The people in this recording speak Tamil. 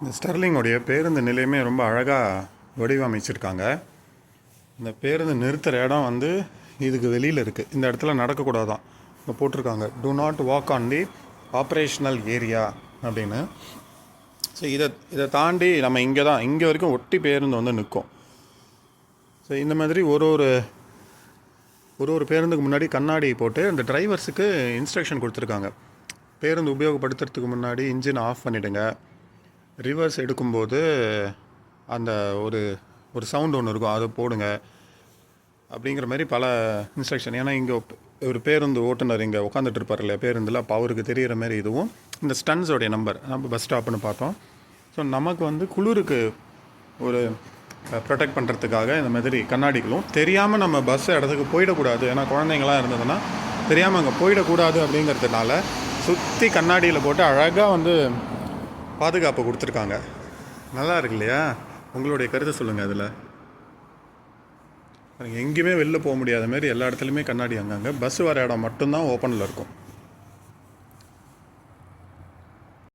இந்த ஸ்டர்லிங்குடைய பேருந்து நிலையமே ரொம்ப அழகாக வடிவமைச்சிருக்காங்க. இந்த பேருந்து நிறுத்துகிற இடம் வந்து இதுக்கு வெளியில் இருக்குது இந்த இடத்துல நடக்கக்கூடாதான். இங்கே போட்டிருக்காங்க. Do not walk on the operational area அப்படின்னு. ஸோ இதை இதை தாண்டி நம்ம இங்கே தான் இங்கே வரைக்கும் ஒட்டி பேருந்து வந்து நிற்கும். ஸோ இந்த மாதிரி ஒரு ஒரு ஒரு ஒரு பேருந்துக்கு முன்னாடி கண்ணாடி போட்டு அந்த டிரைவர்ஸுக்கு இன்ஸ்ட்ரக்ஷன் கொடுத்துருக்காங்க. பேருந்து உபயோகப்படுத்துறதுக்கு முன்னாடி இன்ஜின் ஆஃப் பண்ணிவிடுங்க ரிவர்ஸ் எடுக்கும்போது அந்த ஒரு ஒரு சவுண்ட் ஒன்று இருக்கும். அதை போடுங்க. அப்படிங்கிற மாதிரி பல இன்ஸ்ட்ரக்ஷன் ஏன்னா இங்கே ஒரு பேருந்து ஓட்டுநர் இங்கே உட்காந்துட்டு இருப்பார் இல்லையா? பேருந்தில் அப்போ அவருக்கு தெரிகிற மாதிரி இதுவும் இந்த ஸ்டன்ஸோடைய நம்பர் நம்ம பஸ் ஸ்டாப்னு பார்த்தோம். ஸோ நமக்கு வந்து குளிருக்கு ஒரு ப்ரொடெக்ட் பண்ணுறதுக்காக இந்த மாதிரி கண்ணாடிகளும் தெரியாமல் நம்ம பஸ் இடத்துக்கு போயிடக்கூடாது. ஏன்னா குழந்தைங்களாம் இருந்ததுன்னா தெரியாமல் அங்கே போயிடக்கூடாது அப்படிங்கிறதுனால சுற்றி கண்ணாடியில் போட்டு அழகாக வந்து பாதுகாப்பு கொடுத்துருக்காங்க. நல்லா இருக்கு இல்லையா? உங்களுடைய கருத்தை சொல்லுங்கள் அதில். எங்கேயுமே வெளில போக முடியாத மாதிரி எல்லா இடத்துலையுமே கண்ணாடி அங்கங்கே. பஸ் வர இடம் மட்டும்தான் ஓப்பனில் இருக்கும்.